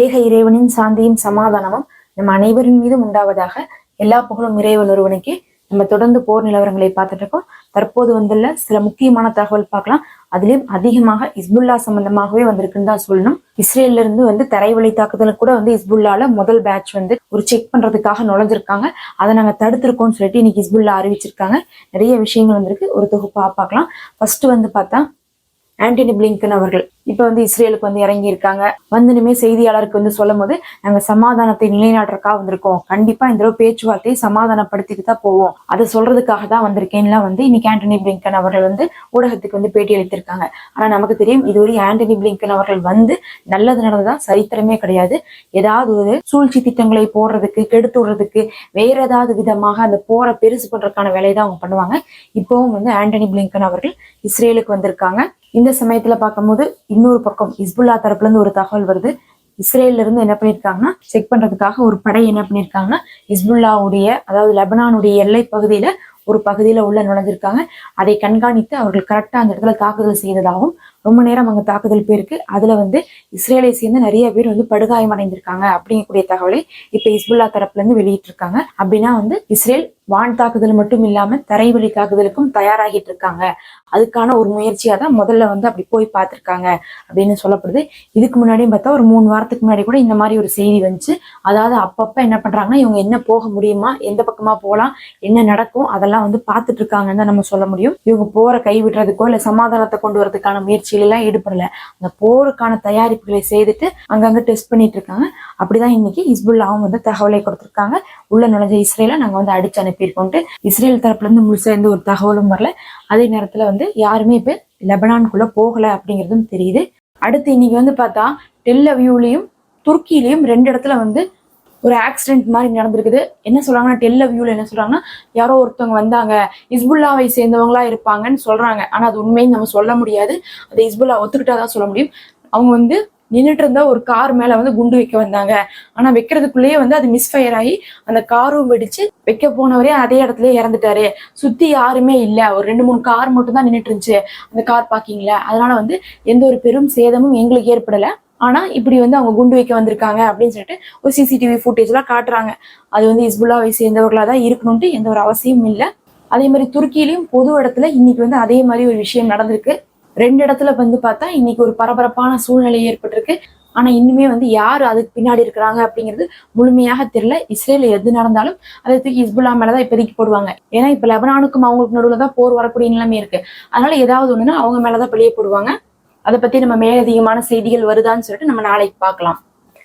ஏக இறைவனின் சாந்தியும் சமாதானமும் நம் அனைவரின் மீதும் உண்டாவதாக எல்லா புகழும் இறைவன் ஒருவனுக்கு. நம்ம தொடர்ந்து போர் நிலவரங்களை பார்த்துட்டு இருக்கோம். தற்போது வந்துள்ள சில முக்கியமான தகவல் பார்க்கலாம். அதுலயும் அதிகமாக இஸ்புல்லா சம்பந்தமாகவே வந்திருக்குன்னு தான் சொல்லணும். இஸ்ரேல்ல இருந்து வந்து தரைவழி தாக்குதல் கூட வந்து இஸ்புல்லால முதல் பேட்ச் வந்து ஒரு செக் பண்றதுக்காக நுழைஞ்சிருக்காங்க. அதை நாங்க தடுத்திருக்கோம்னு சொல்லிட்டு இன்னைக்கு இஸ்புல்லா அறிவிச்சிருக்காங்க. நிறைய விஷயங்கள் வந்திருக்கு. ஒரு தொகுப்பா பார்க்கலாம். ஃபர்ஸ்ட் வந்து பார்த்தா ஆண்டனி பிளிங்கன் அவர்கள். இப்ப வந்து இஸ்ரேலுக்கு வந்து இறங்கி இருக்காங்க வந்துனுமே செய்தியாளருக்கு வந்து சொல்லும் போது நாங்க சமாதானத்தை நிலைநாட்டுறக்காக வந்திருக்கோம். கண்டிப்பா இந்த தடவை பேச்சுவார்த்தையை சமாதானப்படுத்திட்டு தான் போவோம். அதை சொல்றதுக்காக தான் வந்திருக்கேன்லாம் வந்து இன்னைக்கு ஆண்டனி பிளிங்கன் அவர்கள் வந்து ஊடகத்துக்கு வந்து பேட்டி அளித்திருக்காங்க. ஆனா நமக்கு தெரியும் இதுவரை ஆண்டனி பிளிங்கன் அவர்கள் வந்து நல்லது நடந்ததா சரித்திரமே கிடையாது. ஏதாவது ஒரு சூழ்ச்சி திட்டங்களை போடுறதுக்கு கெடுத்து விடுறதுக்கு வேற ஏதாவது விதமாக அந்த போரை பெருசு பண்றதுக்கான வேலையை தான் அவங்க பண்ணுவாங்க. இப்பவும் வந்து ஆண்டனி பிளிங்கன் அவர்கள் இஸ்ரேலுக்கு வந்திருக்காங்க. இந்த சமயத்துல பார்க்கும்போது இன்னொரு பக்கம் இஸ்புல்லா தரப்புல இருந்து ஒரு தகவல் வருது. இஸ்ரேல்ல இருந்து என்ன பண்ணிருக்காங்கன்னா செக் பண்றதுக்காக ஒரு படை என்ன பண்ணிருக்காங்கன்னா இஸ்புல்லாவுடைய அதாவது லெபனானுடைய எல்லை பகுதியில ஒரு பகுதியில உள்ள நுழைஞ்சிருக்காங்க. அதை கண்காணித்து அவர்கள் கரெக்டா அந்த இடத்துல தாக்குதல் செய்ததாகவும் ரொம்ப நேரம் அங்க தாக்குதல் போயிருக்கு. அதுல வந்து இஸ்ரேலை சேர்ந்து நிறைய பேர் வந்து படுகாயம் அடைந்திருக்காங்க அப்படிங்கக்கூடிய தகவலை இப்போ இஸ்புல்லா தரப்புல இருந்து வெளியிட்டிருக்காங்க. அப்படின்னா வந்து இஸ்ரேல் வான் தாக்குதல் மட்டும் இல்லாம தரைவழி தாக்குதலுக்கும் தயாராகிட்டு இருக்காங்க. அதுக்கான ஒரு முயற்சியா தான் முதல்ல வந்து அப்படி போய் பார்த்திருக்காங்க அப்படின்னு சொல்லப்படுது. இதுக்கு முன்னாடியும் பார்த்தா ஒரு மூணு வாரத்துக்கு முன்னாடி கூட இந்த மாதிரி ஒரு செய்தி வந்துச்சு. அதாவது அப்பப்ப என்ன பண்றாங்கன்னா இவங்க என்ன போக முடியுமா எந்த பக்கமா போகலாம் என்ன நடக்கும் அதெல்லாம் வந்து பார்த்துட்டு இருக்காங்கன்னு தான் நம்ம சொல்ல முடியும். இவங்க போற கை விடுறதுக்கோ இல்ல சமாதானத்தை கொண்டு வரதுக்கான முயற்சி முயற்சியிலலாம் ஈடுபடல. அந்த போருக்கான தயாரிப்புகளை செய்துட்டு அங்கங்க டெஸ்ட் பண்ணிட்டு இருக்காங்க அப்படிதான் இன்னைக்கு ஹிஸ்புல்லாவும் வந்து தகவலை கொடுத்திருக்காங்க. உள்ள நுழைஞ்ச இஸ்ரேல நாங்க வந்து அடிச்சு அனுப்பியிருக்கோம்ட்டு இஸ்ரேல் தரப்புல இருந்து முழுசா எந்த ஒரு தகவலும் வரல. அதே நேரத்துல வந்து யாருமே இப்ப லெபனான்குள்ள போகல அப்படிங்கிறதும் தெரியுது. அடுத்து இன்னைக்கு வந்து பார்த்தா டெல்லவியூலையும் துருக்கியிலையும் ரெண்டு இடத்துல வந்து ஒரு ஆக்சிடென்ட் மாதிரி நடந்திருக்குது. என்ன சொல்றாங்கன்னா டெல்ல வியூவில் என்ன சொல்றாங்கன்னா யாரோ ஒருத்தவங்க வந்தாங்க. இஸ்புல்லாவை சேர்ந்தவங்களா இருப்பாங்கன்னு சொல்றாங்க. ஆனா அது உண்மைன்னு நம்ம சொல்ல முடியாது. அதை இஸ்புல்லா ஒத்துக்கிட்டாதான் சொல்ல முடியும். அவங்க வந்து நின்றுட்டு இருந்தா ஒரு கார் மேல வந்து குண்டு வைக்க வந்தாங்க. ஆனா வைக்கிறதுக்குள்ளேயே வந்து அது மிஸ்ஃபயர் ஆகி அந்த காரும் வெடிச்சு வைக்க போனவரே அதே இடத்துல இறந்துட்டாரு. சுத்தி யாருமே இல்ல. ஒரு ரெண்டு மூணு கார் மட்டும் தான் நின்றுட்டு இருந்துச்சு. அந்த கார் பார்க்கிங்ல அதனால வந்து எந்த ஒரு பெரும் சேதமும் எங்களுக்கு ஏற்படல. ஆனா இப்படி வந்து அவங்க குண்டு வைக்க வந்திருக்காங்க அப்படின்னு சொல்லிட்டு ஒரு சிசிடிவி ஃபுட்டேஜ்லாம் காட்டுறாங்க. அது வந்து இஸ்புல்லாவை சேர்ந்தவர்களா தான் இருக்கணும்ட்டு எந்த ஒரு அவசியமும் இல்லை. அதே மாதிரி துருக்கியிலையும் பொது இடத்துல இன்னைக்கு வந்து அதே மாதிரி ஒரு விஷயம் நடந்திருக்கு. ரெண்டு இடத்துல வந்து பார்த்தா இன்னைக்கு ஒரு பரபரப்பான சூழ்நிலை ஏற்பட்டிருக்கு. ஆனா இன்னுமே வந்து யார் அதுக்கு பின்னாடி இருக்கிறாங்க அப்படிங்கிறது முழுமையாக தெரியல. இஸ்ரேல் எது நடந்தாலும் அதை தூக்கி இஸ்புல்லா மேலதான் இப்போதைக்கு போடுவாங்க. ஏன்னா இப்ப லெபனானுக்கும் அவங்களுக்கு நடுவில் தான் போர் வரக்கூடிய நிலைமை இருக்கு. அதனால ஏதாவது ஒண்ணுன்னா அவங்க மேலதான் வெளியே போடுவாங்க. அதை பத்தி நம்ம மேலதிகமான செய்திகள் வருதான்னு சொல்லிட்டு நம்ம நாளைக்கு பார்க்கலாம்.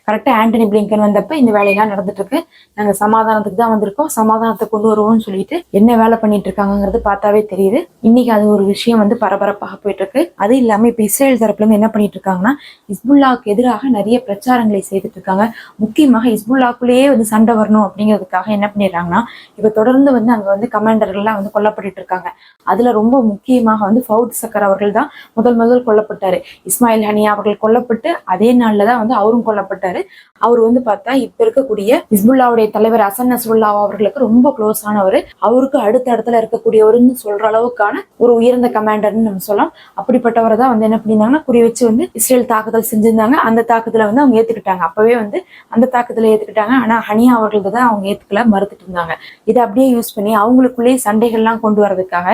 கரெக்டாக ஆண்டனி பிளிங்கன் வந்தப்ப இந்த வேலையெல்லாம் நடந்துட்டு இருக்கு நாங்கள் சமாதானத்துக்கு தான் வந்திருக்கோம். சமாதானத்தை கொண்டு வருவோம்னு சொல்லிட்டு என்ன வேலை பண்ணிட்டு இருக்காங்கிறது பார்த்தாவே தெரியுது. இன்னைக்கு அது ஒரு விஷயம் வந்து பரபரப்பாக போயிட்டு இருக்கு அது இல்லாமல் இப்போ இஸ்ரேல் தரப்புலேருந்து என்ன பண்ணிட்டு இருக்காங்கன்னா இஸ்புல்லாவுக்கு எதிராக நிறைய பிரச்சாரங்களை செய்துட்டு இருக்காங்க. முக்கியமாக இஸ்புல்லாக்குள்ளேயே வந்து சண்டை வரணும் அப்படிங்கிறதுக்காக என்ன பண்ணிடுறாங்கன்னா இப்போ தொடர்ந்து வந்து அங்கே வந்து கமாண்டர்கள்லாம் வந்து கொல்லப்பட்டு இருக்காங்க. அதுல ரொம்ப முக்கியமாக வந்து ஃபவுத் சக்கர் அவர்கள் தான் முதல் முதல் கொல்லப்பட்டாரு. இஸ்மாயில் ஹனியா அவர்கள் கொல்லப்பட்டு அதே நாளில் தான் வந்து அவரும் கொல்லப்பட்டார். அவர் வந்து பார்த்தா இப்ப இருக்கக்கூடிய இஸ்புல்லாவுடைய தலைவர் அசன் நசுல்லா அவர்களுக்கு ரொம்ப க்ளோஸ் ஆனவர். அவருக்கு அடுத்த இடத்துல இருக்கக்கூடியவர்னு சொல்ற அளவுக்கான ஒரு உயர்ந்த கமாண்டர்னு நம்ம சொல்லலாம். அப்படிப்பட்டவரை தான் வந்து என்ன பண்ணியிருந்தாங்கன்னா குறி வச்சு வந்து இஸ்ரேல் தாக்குதல் செஞ்சிருந்தாங்க. அந்த தாக்குதல வந்து அவங்க ஏத்துக்கிட்டாங்க. அப்பவே வந்து அந்த தாக்குதலை ஏத்துக்கிட்டாங்க. ஆனா ஹனியா அவர்கள்ட்ட தான் அவங்க ஏத்துக்கல மறுத்துட்டு இருந்தாங்க. இதை அப்படியே யூஸ் பண்ணி அவங்களுக்குள்ளேயே சண்டைகள்லாம் கொண்டு வரதுக்காக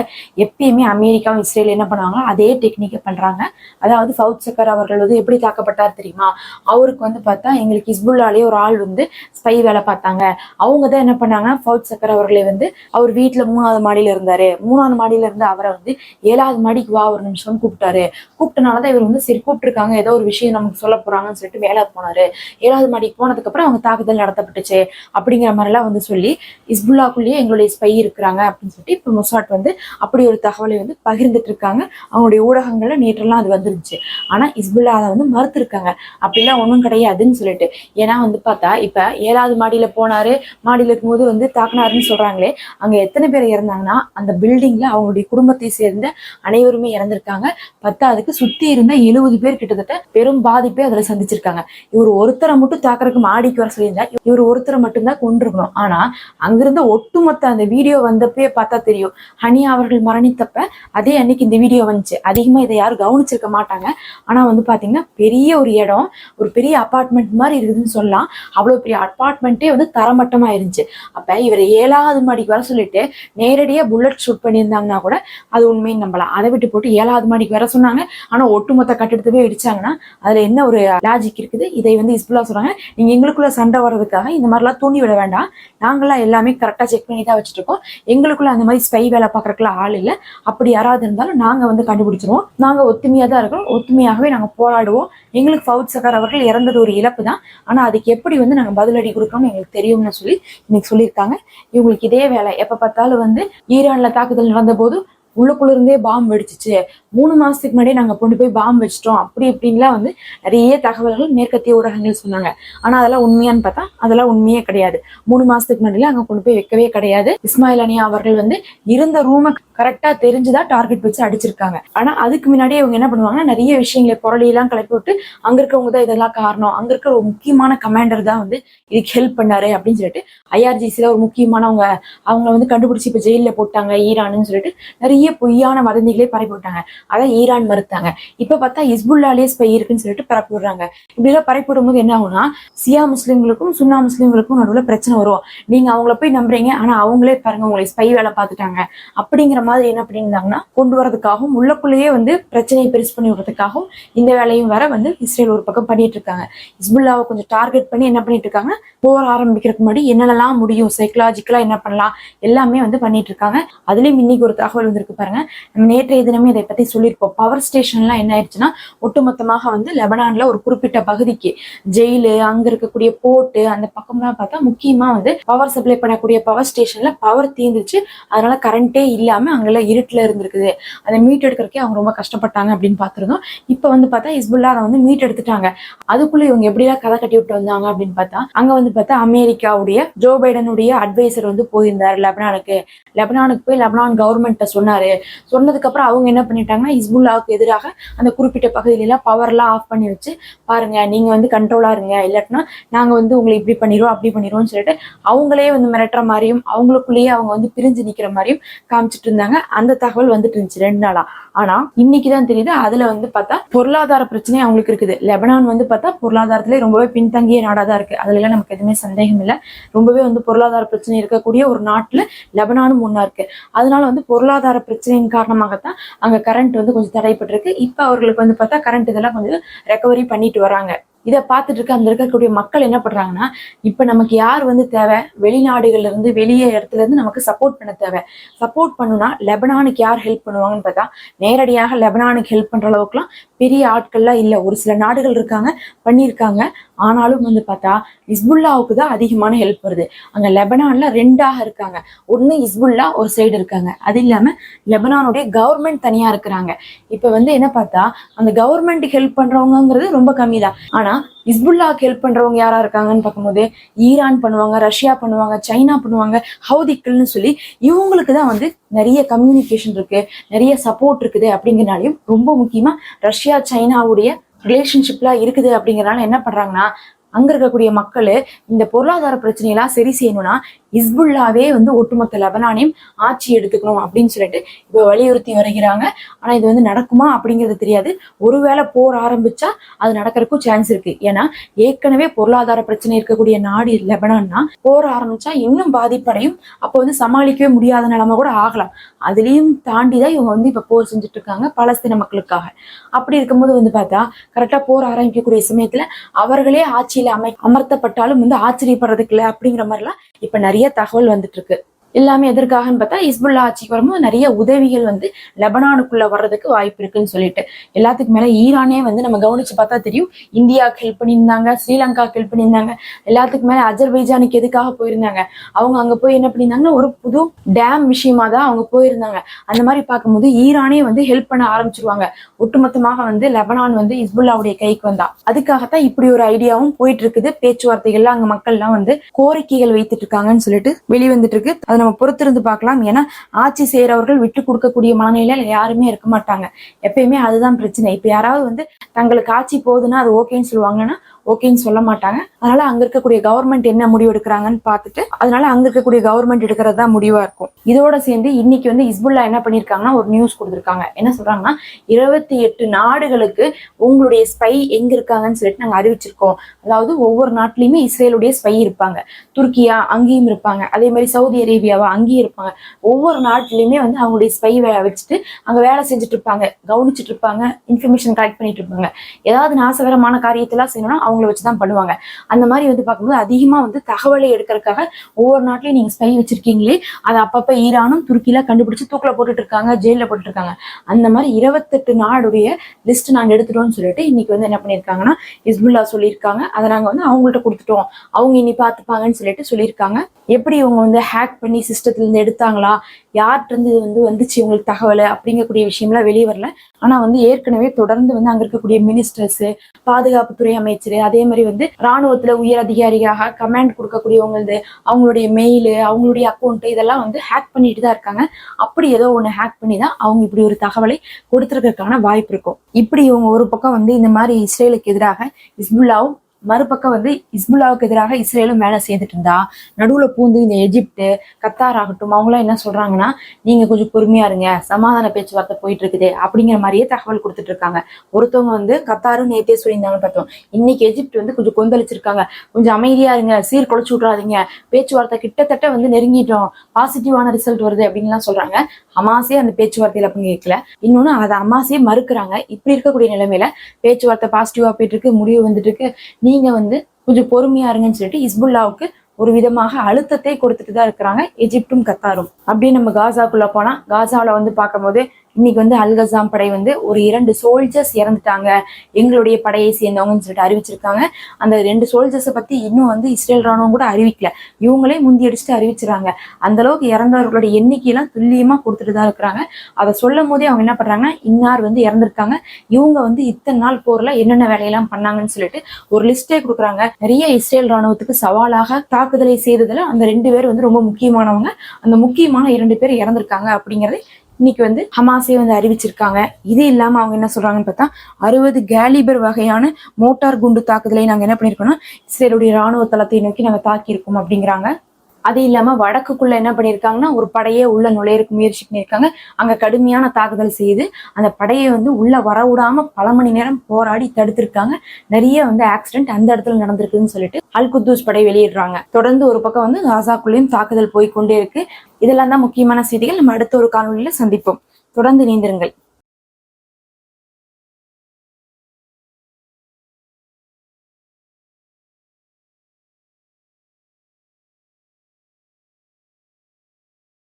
எப்பயுமே அமெரிக்காவும் இஸ்ரேல் என்ன பண்ணுவாங்க அதே டெக்னிக்கை பண்றாங்க. அதாவது சவுத் சக்கர் அவர்கள் வந்து எப்படி தாக்கப்பட்டார் தெரியுமா? அவருக்கு வந்து பார்த்தா எங்களுக்கு ஹிஸ்புல்லாலேயே ஒரு ஆள் வந்து ஸ்பை வேலை பார்த்தாங்க. அவங்க தான் என்ன பண்ணாங்கன்னா ஃபவுத் சக்கர் அவர்களை வந்து அவர் வீட்டுல மூணாவது மாடியில இருந்தாரு. மூணாவது மாடியில இருந்து அவரை வந்து ஏழாவது மாடிக்கு வா ஒரு நிமிஷம் கூப்பிட்டாரு. கூப்பிட்டனாலதான் இவர் வந்து சரி கூப்பிட்டுருக்காங்க. ஏதோ ஒரு விஷயம் நமக்கு சொல்ல போகிறாங்கன்னு சொல்லிட்டு வேலை போனாரு. ஏழாவது மாடிக்கு போனதுக்கு அப்புறம் அவங்க தாக்குதல் நடத்தப்பட்டுச்சு. அப்படிங்கிற மாதிரிலாம் வந்து சொல்லி இஸ்புல்லாக்குள்ளேயே எங்களுடைய ஸ்பை இருக்கிறாங்க அப்படின்னு சொல்லிட்டு இப்போ மொசாட் வந்து அப்படி ஒரு தகவலை வந்து பகிர்ந்துட்டு இருக்காங்க. அவங்களுடைய ஊடகங்கள்ல நேற்றெல்லாம் அது வந்துருந்துச்சு. ஆனா இஸ்புல்லா அதை வந்து மறுத்துருக்காங்க. அப்படிலாம் ஒன்றும் கிடையாதுன்னு சொல்லிட்டு. ஏன்னா வந்து பார்த்தா இப்ப ஏழாவது மாடியில போனாரு மாடியில இருக்கும்போது வந்து தாக்குனாருன்னு சொல்றாங்களே அங்க எத்தனை பேர் இறந்தாங்கன்னா அந்த பில்டிங்ல அவங்களுடைய குடும்பத்தை சேர்ந்த அனைவருமே இறந்திருக்காங்க. பத்தாவதுக்கு சுத்தி இருந்த எழுபது பேர் கிட்டத்தட்ட பெரும் பாதிப்பை அதுல சந்திச்சிருக்காங்க. இவர் ஒருத்தரை மட்டும் தாக்குறதுக்கு மாடிக்கு வர சொல்லியிருந்தா இவர் ஒருத்தரை மட்டும்தான் கொண்டிருக்கணும் ஆனா அங்கிருந்த ஒட்டுமொத்த அந்த வீடியோ வந்தப்பே பார்த்தா தெரியும். ஹனி அவர்கள் மரணித்தப்ப அதே அன்னைக்கு இந்த வீடியோ வந்துச்சு. அதிகமா இதை யாரும் கவனிச்சிருக்க மாட்டாங்க. ஆனா வந்து பாத்தீங்கன்னா பெரிய ஒரு இடம் ஒரு பெரிய இது மாதிரி இருக்குதுன்னு சொல்லலாம். அவ்வளோ பெரிய அபார்ட்மெண்ட்டே வந்து தரமட்டமாக இருந்துச்சு. அப்ப இவர் ஏழாவது மாடிக்கு வர சொல்லிட்டு நேரடியாக புல்லட் ஷூட் பண்ணியிருந்தாங்கன்னா கூட அது உண்மைன்னு நம்பலாம். அதை விட்டு போட்டு ஏழாவது மாடிக்கு வர சொன்னாங்க. ஆனால் ஒட்டுமொத்த கட்டிடத்தவே இடிச்சாங்கன்னா அதில் என்ன ஒரு லாஜிக் இருக்குது? இதை வந்து இஸ்புல்லா சொல்றாங்க. நீங்க எங்களுக்குள்ள சண்டை வர்றதுக்காக இந்த மாதிரிலாம் தூண்டி விட வேண்டாம். நாங்களாம் எல்லாமே கரெக்டாக செக் பண்ணி தான் வச்சுட்டு இருக்கோம் எங்களுக்குள்ள அந்த மாதிரி ஸ்பை வேலை பார்க்குறக்குலாம் ஆள் இல்லை. அப்படி யாராவது இருந்தாலும் நாங்கள் வந்து கண்டுபிடிச்சிருவோம். நாங்கள் ஒத்துமையாக தான் இருக்கோம். ஒத்துமையாகவே நாங்கள் போராடுவோம். எங்களுக்கு ஃபவுத் சகர் அவர்கள் இறந்தது ஒரு இழப்பு. தான் ஆனா அதுக்கு எப்படி வந்து நாங்க பதிலடி கொடுக்கணும்னு எங்களுக்கு தெரியும்னு சொல்லி இன்னைக்கு சொல்லியிருக்காங்க. இவங்களுக்கு இதே வேலை. எப்ப பார்த்தாலும் வந்து ஈரான்ல தாக்குதல் நடந்த போது உள்ளுக்குள்ள இருந்தே பாம்பு வெடிச்சிச்சு. மூணு மாசத்துக்கு முன்னாடியே நாங்க கொண்டு போய் பாம்பு வச்சிட்டோம். அப்படி இப்படின்லாம் வந்து நிறைய தகவல்கள் மேற்கத்திய ஊடகங்கள் சொன்னாங்க. ஆனா அதெல்லாம் உண்மையான்னு பார்த்தா அதெல்லாம் உண்மையே கிடையாது. மூணு மாசத்துக்கு முன்னாடிலாம் அங்க கொண்டு போய் வைக்கவே கிடையாது. இஸ்மாயில் அனியா அவர்கள் வந்து இருந்த ரூமை கரெக்டா தெரிஞ்சுதான் டார்கெட் வச்சு அடிச்சிருக்காங்க. ஆனா அதுக்கு முன்னாடியே இவங்க என்ன பண்ணுவாங்கன்னா நிறைய விஷயங்களை புரளியெல்லாம் கிளப்பி விட்டு அங்க இருக்கவங்க தான் இதெல்லாம் காரணம். அங்க இருக்கிற ஒரு முக்கியமான கமாண்டர் தான் வந்து இதுக்கு ஹெல்ப் பண்ணாரு அப்படின்னு சொல்லிட்டு ஐஆர்ஜிசியில ஒரு முக்கியமானவங்க அவங்க வந்து கண்டுபிடிச்சு இப்ப ஜெயில போட்டாங்க ஈரானுன்னு சொல்லிட்டு நிறைய பொய்யான வதந்திகளே பரப்பி விட்டாங்க. அதை ஈரான் மறுத்தாங்க. இப்ப பார்த்தா ஹிஸ்புல்லாலே ஸ்பை இருக்குன்னு சொல்லிட்டு பரப்பி விடுறாங்க. இப்படி எல்லாம் பரப்பி விடும்போது என்ன ஆகும்னா சியா முஸ்லீம்களுக்கும் சுன்னா முஸ்லீம்களுக்கும் நடுவில் பிரச்சனை வரும். நீங்க அவங்கள போய் நம்புறீங்க ஆனா அவங்களே பாருங்க உங்களை ஸ்பை வேலை பார்த்துட்டாங்க. அப்படிங்கிற மாதிரி என்ன பண்ணியிருந்தாங்கன்னா கொண்டு வரதுக்காகவும் உள்ளக்குள்ளேயே வந்து பிரச்சனையை பெருசு பண்ணி விடுறதுக்காகவும் இந்த வேலையும் வர வந்து இஸ்ரேல் ஒரு பக்கம் பண்ணிட்டு இருக்காங்க. ஹிஸ்புல்லாவை கொஞ்சம் டார்கெட் பண்ணி என்ன பண்ணிட்டு இருக்காங்க போர் ஆரம்பிக்கிறதுக்கு முன்னாடி என்னென்னலாம் முடியும் சைக்கலாஜிக்கலா என்ன பண்ணலாம் எல்லாமே வந்து பண்ணிட்டு இருக்காங்க. அதுலயும் இன்னைக்கு ஒரு தகவல் வந்திருக்கு பாருங்க. நம்ம நேற்றைய தினமே இதை பத்தி சொல்லியிருப்போம். பவர் ஸ்டேஷன்லாம் என்ன ஆயிடுச்சுன்னா ஒட்டுமொத்தமாக வந்து லெபனான்ல ஒரு குறிப்பிட்ட பகுதிக்கு ஜெயிலு அங்க இருக்கக்கூடிய போர்ட்டு அந்த பக்கம்லாம் பார்த்தா முக்கியமா வந்து பவர் சப்ளை பண்ணக்கூடிய பவர் ஸ்டேஷன்ல பவர் தீர்ந்துச்சு அதனால கரண்டே இல்லாம அங்கெல்லாம் இருட்டுல இருந்திருக்குது. அதை மீட் எடுக்கிறதுக்கே அவங்க ரொம்ப கஷ்டப்பட்டாங்க அப்படின்னு பார்த்திருந்தோம். இப்போ வந்து பார்த்தா இஸ்புல்லா அதை வந்து மீட் எடுத்துட்டாங்க. அதுக்குள்ள இவங்க எப்படிலாம் கதை கட்டி விட்டு வந்தாங்க அப்படின்னு பார்த்தா அங்க வந்து பார்த்தா அமெரிக்காவுடைய ஜோ பைடனுடைய அட்வைசர் வந்து போயிருந்தாரு லெபனானுக்கு. லெபனானுக்கு போய் லெபனான் கவர்மெண்ட்ட சொன்னாரு. சொன்னதுக்கு அப்புறம் அவங்க என்ன பண்ணிட்டாங்கன்னா ஹிஸ்புல்லாவுக்கு எதிராக அந்த குறிப்பிட்ட பகுதியிலலாம் பவர்லாம் ஆஃப் பண்ணி வச்சு பாருங்க நீங்க வந்து கண்ட்ரோலாக இருங்க. இல்லாட்டினா நாங்க வந்து உங்களை இப்படி பண்ணிடுவோம் அப்படி பண்ணிடுவோம்னு சொல்லிட்டு அவங்களே வந்து மிரட்டுற மாதிரியும் அவங்களுக்குள்ளேயே அவங்க வந்து பிரிஞ்சு நிற்கிற மாதிரியும் காமிச்சிட்டு இருந்தாங்க. அந்த தகவல் வந்துட்டு இருந்துச்சு ரெண்டு நாளா. ஆனா இன்னைக்கு தான் தெரியுது அதுல வந்து பார்த்தா பொருளாதார பிரச்சனை அவங்களுக்கு இருக்குது. லெபனான் வந்து பார்த்தா பொருளாதாரத்திலே ரொம்பவே பின்தங்கிய நாடாக தான் இருக்கு. அதுல எல்லாம் நமக்கு எதுவுமே சந்தேகம் இல்லை. ரொம்பவே வந்து பொருளாதார பிரச்சனை இருக்கக்கூடிய ஒரு நாட்டுல லெபனானும் ஒண்ணா இருக்கு. அதனால வந்து பொருளாதார பிரச்சனையின் காரணமாகத்தான் அங்க கரண்ட் வந்து கொஞ்சம் தடைப்பட்டிருக்கு. இப்ப அவர்களுக்கு வந்து பார்த்தா கரண்ட் இதெல்லாம் கொஞ்சம் ரெக்கவரி பண்ணிட்டு வராங்க. இதை பார்த்துட்டு இருக்க அந்த இருக்கக்கூடிய மக்கள் என்ன பண்றாங்கன்னா இப்ப நமக்கு யார் வந்து தேவை? வெளிநாடுகள்ல இருந்து வெளியே இடத்துல இருந்து நமக்கு சப்போர்ட் பண்ண தேவை. சப்போர்ட் பண்ணுனா லெபனானுக்கு யார் ஹெல்ப் பண்ணுவாங்கன்னு பார்த்தா நேரடியாக லெபனானுக்கு ஹெல்ப் பண்ற அளவுக்குலாம் பெரிய ஆட்கள்லாம் இல்லை. ஒரு சில நாடுகள் இருக்காங்க பண்ணியிருக்காங்க. ஆனாலும் வந்து பார்த்தா இஸ்புல்லாவுக்கு தான் அதிகமான ஹெல்ப் வருது. அங்க லெபனான்ல ரெண்டாக இருக்காங்க. ஒண்ணு இஸ்புல்லா ஒரு சைடு இருக்காங்க. அது இல்லாம லெபனானுடைய கவர்மெண்ட் தனியா இருக்கிறாங்க. இப்ப வந்து என்ன பார்த்தா அந்த கவர்மெண்ட் ஹெல்ப் பண்றவங்கிறது ரொம்ப கம்மி தான் ஏன்னா இஸ்புல்லாக்கு ஹெல்ப் பண்றவங்க யாரா இருக்காங்கன்னு பார்க்கும்போது ஈரான் பண்ணுவாங்க ரஷ்யா பண்ணுவாங்க சைனா பண்ணுவாங்க ஹவுதிக்கல்னு சொல்லி இவங்களுக்கு தான் வந்து நிறைய கம்யூனிகேஷன் இருக்கு நிறைய சப்போர்ட் இருக்குது அப்படிங்கிறனாலையும் ரொம்ப முக்கியமா ரஷ்யா சைனாவுடைய ரிலேஷன்ஷிப்லாம் இருக்குது அப்படிங்கிறனால என்ன பண்றாங்கன்னா அங்க இருக்கக்கூடிய மக்கள் இந்த பொருளாதார பிரச்சனையெல்லாம் சரி செய்யணும்னா இஸ்புல்லாவே வந்து ஒட்டுமொத்த லெபனானையும் ஆட்சி எடுத்துக்கணும் அப்படின்னு சொல்லிட்டு இப்போ வலியுறுத்தி வருகிறாங்க. ஆனா இது வந்து நடக்குமா அப்படிங்கிறது தெரியாது. ஒருவேளை போர் ஆரம்பிச்சா அது நடக்கிறதுக்கும் சான்ஸ் இருக்கு. ஏன்னா ஏற்கனவே பொருளாதார பிரச்சனை இருக்கக்கூடிய நாடு லெபனான்னா போர் ஆரம்பிச்சா இன்னும் பாதிப்படையும். அப்போ வந்து சமாளிக்கவே முடியாத நிலைமை கூட ஆகலாம். அதுலயும் தாண்டி தான் இவங்க வந்து இப்போ போர் செஞ்சுட்டு இருக்காங்க பலஸ்தீன மக்களுக்காக. அப்படி இருக்கும்போது வந்து பார்த்தா கரெக்டா போர் ஆரம்பிக்கக்கூடிய சமயத்துல அவர்களே ஆட்சியில அமை அமர்த்தப்பட்டாலும் வந்து ஆச்சரியப்படுறதுக்கு இல்லை அப்படிங்கிற மாதிரிலாம் இப்ப நிறைய தகவல் வந்துட்டு இருக்கு. எல்லாமே எதற்காகன்னு பார்த்தா இஸ்புல்லா ஆட்சிக்கு வரும்போது நிறைய உதவிகள் வந்து லெபனானுக்குள்ள வர்றதுக்கு வாய்ப்பு இருக்குன்னு சொல்லிட்டு. எல்லாத்துக்கும் மேல ஈரானே வந்து நம்ம கவனிச்சு பார்த்தா தெரியும். இந்தியாவுக்கு ஹெல்ப் பண்ணியிருந்தாங்க ஸ்ரீலங்காக்கு ஹெல்ப் பண்ணியிருந்தாங்க. எல்லாத்துக்கு மேல அஜர்பைஜானுக்கு எதுக்காக போயிருந்தாங்க? அவங்க அங்க போய் என்ன பண்ணியிருந்தாங்கன்னா ஒரு புது டேம் விஷயமா தான் அவங்க போயிருந்தாங்க. அந்த மாதிரி பார்க்கும்போது ஈரானே வந்து ஹெல்ப் பண்ண ஆரம்பிச்சிருவாங்க. ஒட்டுமொத்தமாக வந்து லெபனான் வந்து இஸ்புல்லாவுடைய கைக்கு வந்தா. அதுக்காகத்தான் இப்படி ஒரு ஐடியாவும் போயிட்டு இருக்குது. பேச்சுவார்த்தைகள்லாம் அங்க மக்கள்லாம் வந்து கோரிக்கைகள் வைத்துட்டு இருக்காங்கன்னு சொல்லிட்டு வெளிவந்துட்டு இருக்கு. அதனால நம்ம பொறுத்திருந்து பார்க்கலாம். ஏன்னா ஆட்சி செய்யறவர்கள் விட்டு கொடுக்கக்கூடிய மனநிலையில் யாருமே இருக்க மாட்டாங்க. எப்பயுமே அதுதான் பிரச்சனை. இப்ப யாராவது வந்து தங்களுக்கு ஆட்சி போகுதுன்னா அது ஓகேன்னு சொல்லுவாங்கன்னா ஓகேன்னு சொல்ல மாட்டாங்க. அதனால அங்க இருக்கக்கூடிய கவர்மெண்ட் என்ன முடிவு எடுக்கிறாங்கன்னு பார்த்துட்டு அதனால அங்க இருக்கக்கூடிய கவர்மெண்ட் எடுக்கிறது தான் முடிவா இருக்கும். இதோட சேர்ந்து இன்னைக்கு வந்து இஸ்புல்லா என்ன பண்ணிருக்காங்கன்னா ஒரு நியூஸ் கொடுத்துருக்காங்க. என்ன சொல்றாங்கன்னா இருபத்தி எட்டு நாடுகளுக்கு உங்களுடைய ஸ்பை எங்க இருக்காங்கன்னு சொல்லிட்டு நாங்க அறிவிச்சிருக்கோம். அதாவது ஒவ்வொரு நாட்டிலயுமே இஸ்ரேலுடைய ஸ்பை இருப்பாங்க. துருக்கியா அங்கேயும் இருப்பாங்க. அதே மாதிரி சவுதி அரேபியாவா அங்கேயும் இருப்பாங்க. ஒவ்வொரு நாட்டிலயுமே வந்து அவங்களுடைய ஸ்பை வச்சுட்டு அங்க வேலை செஞ்சுட்டு இருப்பாங்க. கவனிச்சுட்டு இருப்பாங்க. இன்ஃபர்மேஷன் கலெக்ட் பண்ணிட்டு இருப்பாங்க. ஏதாவது நாசகரமான காரியத்தெல்லாம் செய்யணும்னா அவங்கள வச்சுதான் பண்ணுவாங்க. அந்த மாதிரி வந்து பார்க்கும்போது அதிகமா வந்து தகவலை எடுக்கிறதுக்காக ஒவ்வொரு நாட்டிலையும் நீங்க ஸ்பை வச்சிருக்கீங்களே அதை அப்பப்ப ஈரானும் துருக்கியில கண்டுபிடிச்சு தூக்கில போட்டுட்டு இருக்காங்க ஜெயில போட்டுட்டு இருக்காங்க அந்த மாதிரி இருபத்தெட்டு நாடுடைய லிஸ்ட் நாங்க எடுத்துட்டோம்னு சொல்லிட்டு இன்னைக்கு வந்து என்ன பண்ணிருக்காங்கன்னா இஸ்புல்லா சொல்லியிருக்காங்க. அதை நாங்க வந்து அவங்கள்ட்ட கொடுத்துட்டோம். அவங்க இனி பார்த்துப்பாங்கன்னு சொல்லிட்டு சொல்லியிருக்காங்க. எப்படி இவங்க வந்து ஹேக் பண்ணி சிஸ்டத்துல இருந்து எடுத்தாங்களா? யார்கிட்ட இருந்து இது வந்து வந்துச்சு இவங்களுக்கு தகவல் அப்படிங்கக்கூடிய விஷயம்லாம் வெளியே வரல. ஆனா வந்து ஏற்கனவே தொடர்ந்து வந்து அங்க இருக்கக்கூடிய மினிஸ்டர்ஸ் பாதுகாப்புத்துறை அமைச்சர் அதே மாதிரி வந்து ராணுவத்துல உயர் அதிகாரியாக கமாண்ட் கொடுக்கக்கூடியவங்களது அவங்களுடைய மெயிலு அவங்களுடைய அக்கௌண்ட் இதெல்லாம் வந்து ஹேக் பண்ணிட்டு தான் இருக்காங்க. அப்படி ஏதோ ஒன்று ஹேக் பண்ணி தான் அவங்க இப்படி ஒரு தகவலை கொடுத்துருக்கிறதுக்கான வாய்ப்பு இருக்கும். இப்படி இவங்க ஒரு பக்கம் வந்து இந்த மாதிரி இஸ்ரேலுக்கு எதிராக இஸ்புல்லாவும் மறுபக்கம் வந்து இஸ்புல்லாவுக்கு எதிராக இஸ்ரேலும் வேலை செய்துட்டு இருந்தா. நடுவுல பூந்து இந்த எஜிப்டு கத்தார் ஆகட்டும் அவங்களாம் என்ன சொல்றாங்கன்னா நீங்க கொஞ்சம் பொறுமையா இருங்க. சமாதான பேச்சுவார்த்தை போயிட்டு இருக்குது அப்படிங்கிற மாதிரியே தகவல் கொடுத்துட்டு இருக்காங்க. ஒருத்தவங்க வந்து கத்தாரும் நேத்தே சொல்லியிருந்தாங்கன்னு பார்த்தோம். இன்னைக்கு எஜிப்ட் வந்து கொஞ்சம் கொந்தளிச்சிருக்காங்க. கொஞ்சம் அமைதியா இருங்க. சீர் குலைச்சு விட்றாதீங்க பேச்சுவார்த்தை கிட்டத்தட்ட வந்து நெருங்கிட்டோம். பாசிட்டிவான ரிசல்ட் வருது அப்படின்லாம் சொல்றாங்க. அமாசே அந்த பேச்சுவார்த்தையில பங்கேற்கல இன்னொன்னு அதை அமாசே மறுக்கிறாங்க. இப்படி இருக்கக்கூடிய நிலைமையில பேச்சுவார்த்தை பாசிட்டிவா போயிட்டு இருக்கு முடிவு வந்துட்டு இருக்கு நீங்க வந்து கொஞ்சம் பொறுமையா இருங்கன்னு சொல்லிட்டு இஸ்புல்லாவுக்கு ஒரு விதமாக அழுத்தத்தை கொடுத்துட்டு தான் இருக்கிறாங்க எஜிப்டும் கத்தாரும். அப்படியே நம்ம காசாக்குள்ள போனா காசாவில் வந்து பார்க்கும்போது இன்னைக்கு வந்து அல்கசாம் படை வந்து ஒரு இரண்டு சோல்ஜர்ஸ் இறந்துட்டாங்க. எங்களுடைய படையை சேர்ந்தவங்கன்னு சொல்லிட்டு அறிவிச்சிருக்காங்க. அந்த ரெண்டு சோல்ஜர்ஸை பத்தி இன்னும் வந்து இஸ்ரேல் ராணுவம் கூட அறிவிக்கல. இவங்களே முந்தி அடிச்சுட்டு அறிவிச்சிருக்காங்க. அந்த அளவுக்கு இறந்தவர்களோட எண்ணிக்கையெல்லாம் துல்லியமா கொடுத்துட்டு தான் இருக்கிறாங்க. அதை சொல்லும் போதே அவங்க என்ன பண்றாங்க இன்னார் வந்து இறந்திருக்காங்க. இவங்க வந்து இத்தனை நாள் போர்ல என்னென்ன வேலையெல்லாம் பண்ணாங்கன்னு சொல்லிட்டு ஒரு லிஸ்டே கொடுக்குறாங்க. நிறைய இஸ்ரேல் ராணுவத்துக்கு சவாலாக தாக்குதலை செய்ததுல அந்த ரெண்டு பேர் வந்து ரொம்ப முக்கியமானவங்க. அந்த முக்கியமான இரண்டு பேர் இறந்திருக்காங்க அப்படிங்கறது இன்னைக்கு வந்து ஹமாஸே வந்து அறிவிச்சிருக்காங்க. இது இல்லாம அவங்க என்ன சொல்றாங்கன்னு பார்த்தா அறுபது கேலிபர் வகையான மோட்டார் குண்டு தாக்குதலை நாங்க என்ன பண்ணிருக்கோம்னா இஸ்ரேலுடைய ராணுவ தளத்தை நோக்கி நாங்க தாக்கியிருக்கோம் அப்படிங்கிறாங்க. அது இல்லாம வடக்குக்குள்ள என்ன பண்ணியிருக்காங்கன்னா ஒரு படையே உள்ள நுழையிறக்கு முயற்சி பண்ணியிருக்காங்க அங்க கடுமையான தாக்குதல் செய்து அந்த படையை வந்து உள்ள வர விடாம பல மணி நேரம் போராடி தடுத்திருக்காங்க. நிறைய வந்து ஆக்சிடென்ட் அந்த இடத்துல நடந்திருக்குன்னு சொல்லிட்டு அல் குத்தூஸ் படை வெளியிடுறாங்க. தொடர்ந்து ஒரு பக்கம் வந்து காசாக்குள்ளேயும் தாக்குதல் போய் கொண்டே இருக்கு. இதெல்லாம் தான் முக்கியமான செய்திகள். நம்ம அடுத்த ஒரு காணொலியில சந்திப்போம். தொடர்ந்து இணைந்திருங்கள்.